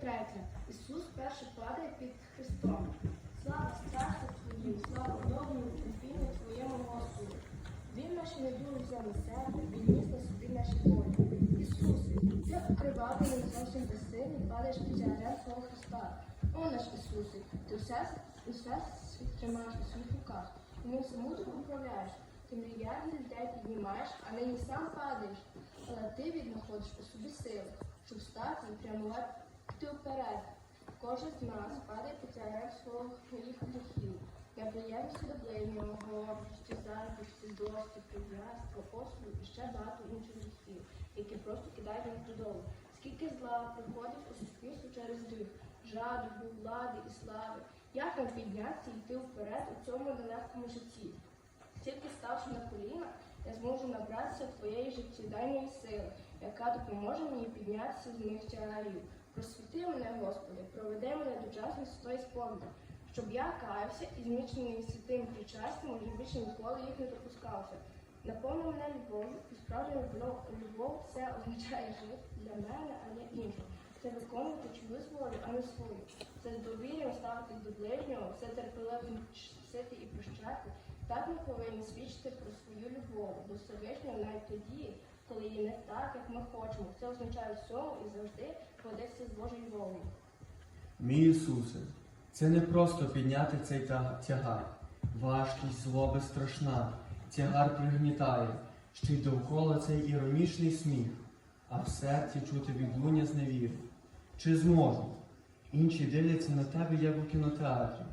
третя. Ісус перший падає під Христом. Слава страху Твоїм, слава доброму терпінню Твоєму Господу. Він наші недуги взяв на себе, він ніс на собі наші болі. Ісусе, ти окривавлений зовсім безсильний, падаєш під тягарем свого Христа. О наш Ісусе, ти все, усе тримаєш у своїх руках, і ним самоту управляєш. Ти мільярди людей піднімаєш, а нині сам падаєш. Але ти віднаходиш у собі сили, щоб стати і прямувати вперед. Кожен з нас падає під тягарем своїх гріхів, неприємності до ближнього, гордості, заздрості, злості, прив'язства, осуду і ще багато інших гріхів, які просто кидають нас додому. Скільки зла приходить у суспільство через гріх, жадобу, влади і слави. Як нам піднятися і йти вперед у цьому нелегкому житті? Тільки ставши на коліна, я зможу набратися твоєї життєдайної сили, яка допоможе мені піднятися з моїх тягарів. Просвіти мене, Господи, проведи мене до часу святої сповіді, щоб я каявся і змічений святим причастям, уже більше ніколи їх не допускався. Наповни мене любов'ю, і справжня любов, це означає жити для мене, а не іншого. Це виконувати чиюсь волю, а не свою. Це з довір'ям ставитись до ближнього, це терпеливо чтити і прощати. Так ми повинні свідчити про свою любов до Всевишнього навіть тоді, коли її не так, як ми хочемо. Це означає всьому і завжди ходитися з Божою волею. Мій Ісусе, це не просто підняти цей тягар. Важкість, злоба страшна, тягар пригнітає, ще й довкола цей іронічний сміх, а в серці чути відлуння з невіри. Чи зможу? Інші дивляться на тебе, як у кінотеатрі.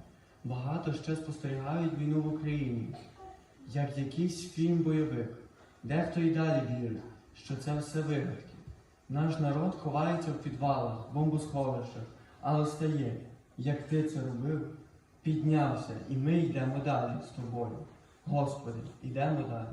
Багато ще спостерігають війну в Україні, як якийсь фільм бойовик. Дехто й далі вірить, що це все вигадки. Наш народ ховається в підвалах, бомбосховищах, але стає, як ти це робив, піднявся, і ми йдемо далі з тобою. Господи, йдемо далі.